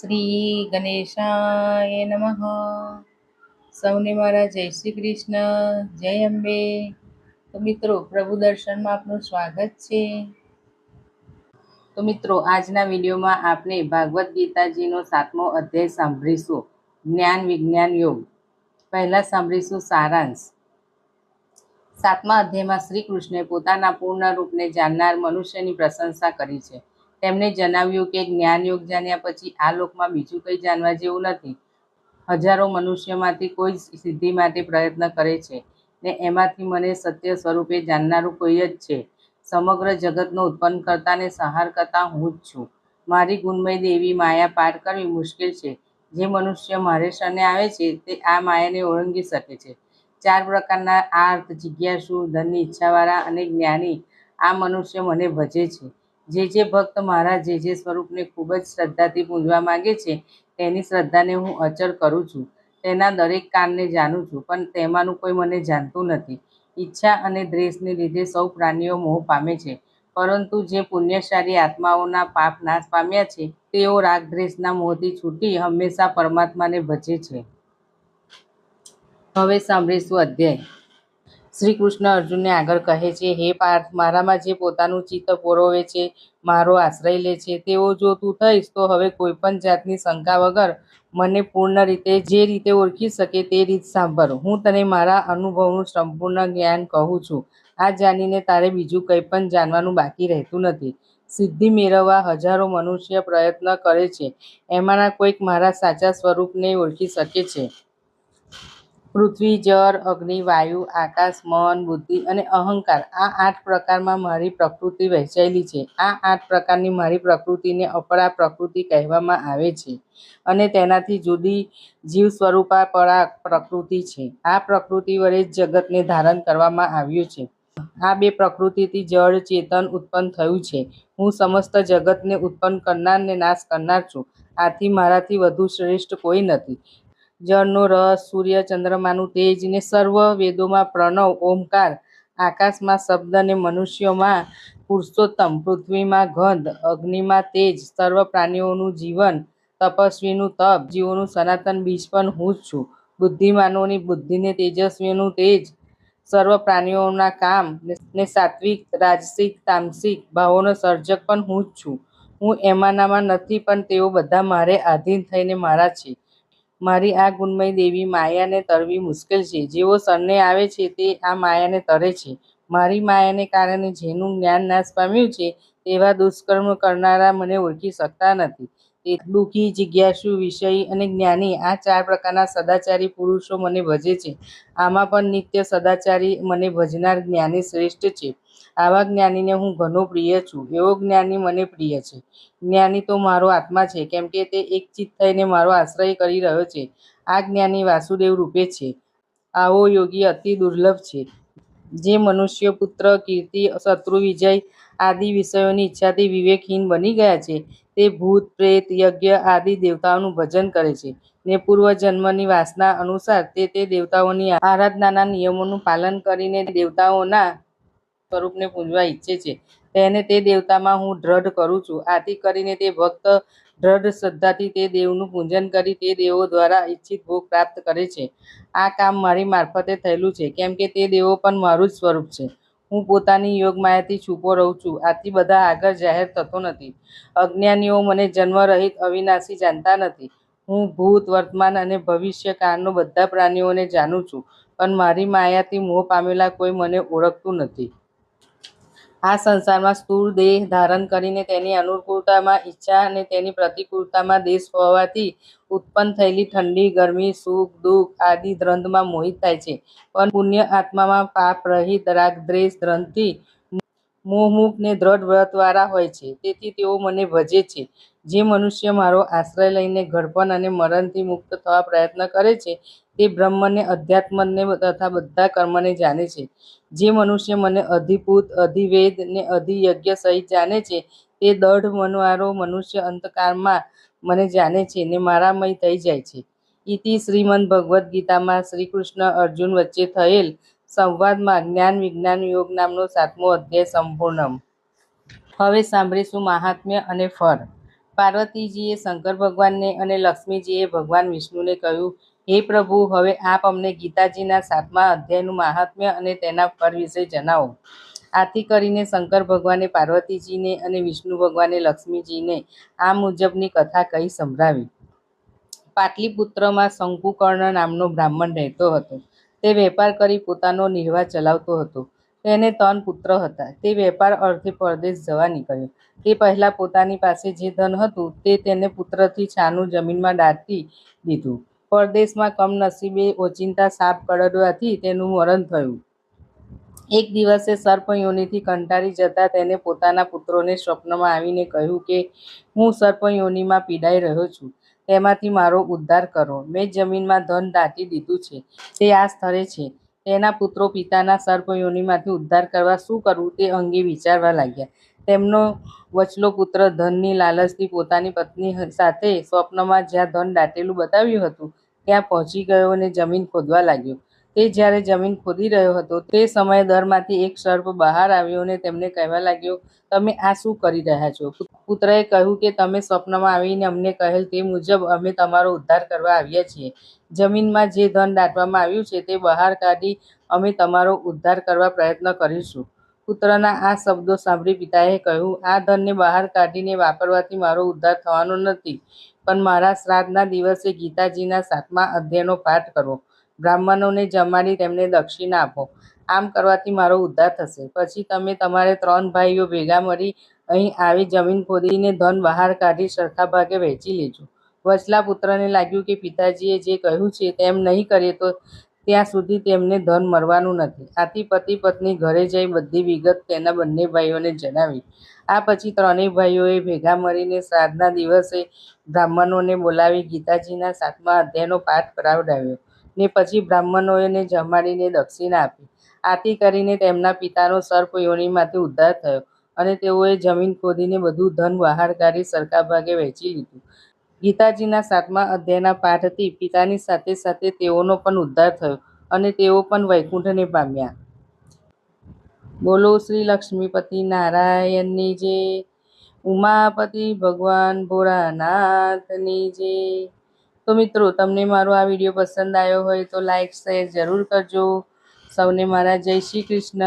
શ્રી ગણેશાય નમઃ. સૌને મારા જય શ્રી કૃષ્ણ, જય અંબે. તો મિત્રો, પ્રભુ દર્શનમાં આપનું સ્વાગત છે. તો મિત્રો, આજના વિડીયોમાં આપણે ભાગવત ગીતાજીનો સાતમો અધ્યાય સાંભળીશું. જ્ઞાન વિજ્ઞાન યોગ. પહેલાં સાંભળીશું સારાંશ. સાતમા અધ્યાયમાં શ્રી કૃષ્ણે પોતાના પૂર્ણ રૂપને જાણનાર મનુષ્યની પ્રશંસા કરી છે. તેમણે જણાવ્યું કે જ્ઞાન યોગ જાણ્યા પછી આ લોકમાં બીજું કંઈ જાણવા જેવું નથી. હજારો મનુષ્યમાંથી કોઈ સિદ્ધિ માટે પ્રયત્ન કરે છે ને એમાંથી મને સત્ય સ્વરૂપે જાણનારું કોઈ જ છે. સમગ્ર જગતનો ઉત્પન્ન કરતા ને સંહાર કરતા હું જ છું. મારી ગુણમય દેવી માયા પાર કરવી મુશ્કેલ છે. જે મનુષ્ય મારે શરણે આવે છે તે આ માયાને ઓળંગી શકે છે. ચાર પ્રકારના આર્થ જિજ્ઞાસુ, ધનની ઈચ્છાવાળા અને જ્ઞાની આ મનુષ્ય મને ભજે છે. જે જે ભક્ત મારા જે જે સ્વરૂપને ખૂબ જ શ્રદ્ધાથી પૂજવા માંગે છે, તેની શ્રદ્ધાને હું અચળ કરું છું. તેના દરેક કાનને જાણું છું, પણ તેમાંનું કોઈ મને જાણતું નથી. ઈચ્છા અને દ્રેષને લીધે સૌ પ્રાણીઓ મોહ પામે છે, પરંતુ જે પુણ્યશાળી આત્માઓના પાપ નાશ પામ્યા છે, તેઓ રાગ દ્વેષના મોહથી છૂટી હંમેશા પરમાત્માને ભજે છે. હવે સાંભળીશું અધ્યાય. શ્રી કૃષ્ણ અર્જુનને આગળ કહે છે, હે પાર્થ, મારામાં જે પોતાનું ચિત્ત પોરોવે છે, મારો આશ્રય લે છે. તેઓ જો તું થઈશ, તો હવે કોઈ પણ જાતની શંકા વગર મને પૂર્ણ રીતે, જે રીતે ઓળખી શકે તે રીત સાંભળ. હું તને મારા અનુભવનું સંપૂર્ણ જ્ઞાન કહું છું. આ જાણીને તારે બીજું કંઈ પણ જાણવાનું બાકી રહેતું નથી. સિદ્ધિ મેળવવા હજારો મનુષ્ય પ્રયત્ન કરે છે. એમાંના કોઈક મારા સાચા સ્વરૂપને ઓળખી શકે છે. પૃથ્વી, જળ, અગ્નિ, વાયુ, આકાશ, મન, બુદ્ધિ અને અહંકાર આ આઠ પ્રકારમાં મારી પ્રકૃતિ વહેંચાયેલી છે. આ આઠ પ્રકારની મારી પ્રકૃતિને અપરા પ્રકૃતિ કહેવામાં આવે છે અને તેનાથી જુદી જીવ સ્વરૂપા પરા પ્રકૃતિ છે. આ પ્રકૃતિ વડે જ જગતને ધારણ કરવામાં આવ્યું છે. આ બે પ્રકૃતિથી જળ, ચેતન ઉત્પન્ન થયું છે. હું સમસ્ત જગતને ઉત્પન્ન કરનારને નાશ કરનાર છું. આથી મારાથી વધુ શ્રેષ્ઠ કોઈ નથી. જળનો રસ, સૂર્ય, ચંદ્રમાનું તેજ ને સર્વ વેદોમાં પ્રણવ, ઓમકાર, આકાશમાં શબ્દ ને મનુષ્યોમાં પુરુષોત્તમ, પૃથ્વીમાં ગંધ, અગ્નિમાં તેજ, સર્વ પ્રાણીઓનું જીવન, તપસ્વીનું તપ, જીવોનું સનાતન બીજ પણ હું જ છું. બુદ્ધિમાનોની બુદ્ધિને તેજસ્વીનું તેજ, સર્વ પ્રાણીઓના કામ ને સાત્વિક, રાજસિક, તામસિક ભાવોનો સર્જક પણ હું જ છું. હું એમાંનામાં નથી પણ તેઓ બધા મારે આધીન થઈને મારા છે. મારી આ ગુણમય દેવી માયાને તરવી મુશ્કેલ છે. જેઓ સરને આવે છે તે આ માયાને તરે છે. મારી માયાને કારણે જેનું જ્ઞાન નાશ પામ્યું છે તેવા દુષ્કર્મ કરનારા મને ઓળખી શકતા નથી. દુઃખી જિજ્ઞાસુ, વિષય અને જ્ઞાની, આ ચાર પ્રકારના સદાચારી પુરુષો મને ભજે છે. આમાં પણ નિત્ય સદાચારી મને ભજનાર જ્ઞાની શ્રેષ્ઠ છે. આવા જ્ઞાનીને હું ઘણો પ્રિય છું. એવો જ્ઞાની મને પ્રિય છે. જ્ઞાની તો મારો આત્મા છે, કેમ કે તે એક ચિત્ત થઈને મારો આશ્રય કરી રહ્યો છે. આ જ્ઞાની વાસુદેવ રૂપે છે. આવો યોગી અતિ દુર્લભ છે. જે મનુષ્ય, પુત્ર, કીર્તિ, શત્રુ, વિજય આદિ વિષયોની ઈચ્છાથી વિવેકહીન બની ગયા છે. તે ભૂત, પ્રેત, યજ્ઞ આદિ દેવતાઓનું ભજન કરે છે ને પૂર્વ જન્મની વાસના અનુસાર તે તે દેવતાઓની આરાધનાના નિયમોનું પાલન કરીને દેવતાઓના સ્વરૂપને પૂજવા ઈચ્છે છે. તેને તે દેવતામાં હું દ્રઢ કરું છું. આથી કરીને તે ભક્ત દ્રઢ શ્રદ્ધાથી તે દેવનું પૂજન કરી તે દેવો દ્વારા ઈચ્છિત ભોગ પ્રાપ્ત કરે છે. આ કામ મારી મારફતે થયેલું છે. કેમ કે તે દેવો પણ મારું જ સ્વરૂપ છે. હું પોતાની યોગ માયાથી છૂપો રહું છું. આથી બધા આગળ જાહેર થતો નથી. અજ્ઞાનીઓ મને જન્મરહિત અવિનાશી જાણતા નથી. હું ભૂત, વર્તમાન અને ભવિષ્ય કાળનો બધા પ્રાણીઓને જાણું છું. પણ મારી માયાથી મોહ પામેલા કોઈ મને ઓળખતું નથી. આ સંસારમાં સ્થૂળ દેહ ધારણ કરીને તેની અનુકૂળતામાં ઈચ્છા અને તેની પ્રતિકૂળતામાં દેશ હોવાથી ઉત્પન્ન થયેલી ઠંડી, ગરમી, સુખ, દુઃખ આદિ દ્રંથમાં મોહિત થાય છે. પણ પુણ્ય આત્મામાં પાપ રહિત રાગ દ્રંથથી મોહમુખ ને દ્રઢ વ્રતવાળા હોય છે. તેથી તેઓ મને ભજે છે. જે મનુષ્ય મારો આશ્રય લઈને ઘડપણ અને મરણથી મુક્ત થવા પ્રયત્ન કરે છે, તે બ્રહ્મને, અધ્યાત્મને તથા બધા કર્મને જાણે છે. જે મનુષ્ય મને અધિભૂત, અધિવેદ ને અધિયજ્ઞ સહિત જાણે છે, તે દઢ મનવારો મનુષ્ય અંતકાળમાં મને જાણે છે ને મારામય થઈ જાય છે. ઇતિ શ્રીમદ ભગવદ્ ગીતામાં શ્રી કૃષ્ણ અર્જુન વચ્ચે થયેલ સંવાદમાં જ્ઞાન વિજ્ઞાન યોગ નામનો સાતમો અધ્યાય સંપૂર્ણ હવે સાંભળીશું મહાત્મ્ય અને ફળ. પાર્વતીજીએ શંકર ભગવાનને અને લક્ષ્મીજીએ ભગવાન વિષ્ણુને કહ્યું, હે પ્રભુ, હવે આપ અમને ગીતાજીના સાતમા અધ્યાયનું મહાત્મ્ય અને તેના ફળ વિશે જણાવો. આથી કરીને શંકર ભગવાને પાર્વતીજીને અને વિષ્ણુ ભગવાને લક્ષ્મીજીને આ મુજબની કથા કહી સંભળાવી. પાટલીપુત્રમાં શંકુકર્ણ નામનો બ્રાહ્મણ રહેતો હતો. તે વેપાર કરી પોતાનો નિર્વાહ ચલાવતો હતો. તેને ત્રણ પુત્ર હતા. તે વેપાર અર્થે પરદેશ જવા નીકળ્યો. તે પહેલાં પોતાની પાસે જે ધન હતું તે તેને પુત્રથી છાનું જમીનમાં દાટી દીધું. પરદેશમાં કમનસીબે ઓચિંતા સાપ કરડવાથી તેનું મરણ થયું. એક દિવસે સર્પ યોનિથી કંટાળી જતા તેને પોતાના પુત્રોને સ્વપ્નમાં આવીને કહ્યું કે, હું સર્પ યોનિમાં પીડાઈ રહ્યો છું. તેમાંથી મારો ઉદ્ધાર કરો. મેં જમીનમાં ધન દાટી દીધું છે. તે આ સ્થળે છે. તેના પુત્રો પિતાના સર્પયોનીમાંથી ઉદ્ધાર કરવા શું કરવું તે અંગે વિચારવા લાગ્યા. તેમનો વચલો પુત્ર ધનની લાલચથી પોતાની પત્ની સાથે સ્વપ્નમાં જ્યાં ધન દાટેલું બતાવ્યું હતું, ત્યાં પહોંચી ગયો અને જમીન ખોદવા લાગ્યો. તે જ્યારે જમીન ખોદી રહ્યો હતો, તે સમયે દરમાંથી એક સર્પ બહાર આવ્યો અને તેમને કહેવા લાગ્યો, તમે આ શું કરી રહ્યા છો? પુત્રએ કહ્યું કે, તમે સ્વપ્નમાં આવીને અમને કહેલ તે મુજબ અમે તમારો ઉદ્ધાર કરવા આવ્યા છીએ. જમીનમાં જે ધન દાટવામાં આવ્યું છે તે બહાર કાઢી અમે તમારો ઉદ્ધાર કરવા પ્રયત્ન કરીશું. પુત્રના આ શબ્દો સાંભળી પિતાએ કહ્યું, આ ધનને બહાર કાઢીને વાપરવાથી મારો ઉદ્ધાર થવાનો નથી, પણ મારા શ્રાદ્ધના દિવસે ગીતાજીના સાતમા અધ્યાયનો પાઠ કરવો બ્રાહ્મણોને જમાડી તેમને દક્ષિણા આપો. આમ કરવાથી મારો ઉદ્ધાર થશે. પછી તમે તમારે ત્રણ ભાઈઓ ભેગા મળી અહીં આવી જમીન ખોદીને ધન બહાર કાઢી સરખા ભાગે વહેંચી લેજો. વચલા પુત્રને લાગ્યું કે પિતાજીએ જે કહ્યું છે તેમ નહીં કરીએ તો ત્યાં સુધી તેમને ધન મળવાનું નથી. આથી પતિ પત્ની ઘરે જઈ બધી વિગત તેના બંને ભાઈઓને જણાવી. આ પછી ત્રણેય ભાઈઓએ ભેગા મળીને શ્રાદ્ધના દિવસે બ્રાહ્મણોને બોલાવી ગીતાજીના સાતમા અધ્યાયનો પાઠ કરાવડાવ્યો. ને પછી બ્રાહ્મણોને જમાડીને દક્ષિણા આપી. આથી કરીને તેમના પિતાનો સર્પ યોનિમાંથી ઉદ્ધાર થયો અને તેઓએ જમીન ખોદીને બધું ધન બહાર કાઢી સરખા ભાગે વહેંચી લીધું. ગીતાજીના સાતમા અધ્યાયના પાઠથી પિતાની સાથે સાથે તેઓનો પણ ઉદ્ધાર થયો અને તેઓ પણ વૈકુંઠને પામ્યા. બોલો શ્રી લક્ષ્મીપતિ નારાયણની જે ઉમાપતિ ભગવાન ભોળાનાથની જય. તો મિત્રો, તમને મારો આ વીડિયો પસંદ આવ્યો હોય તો લાઈક શેર જરૂર કરજો. સૌને મારા જય શ્રી કૃષ્ણ.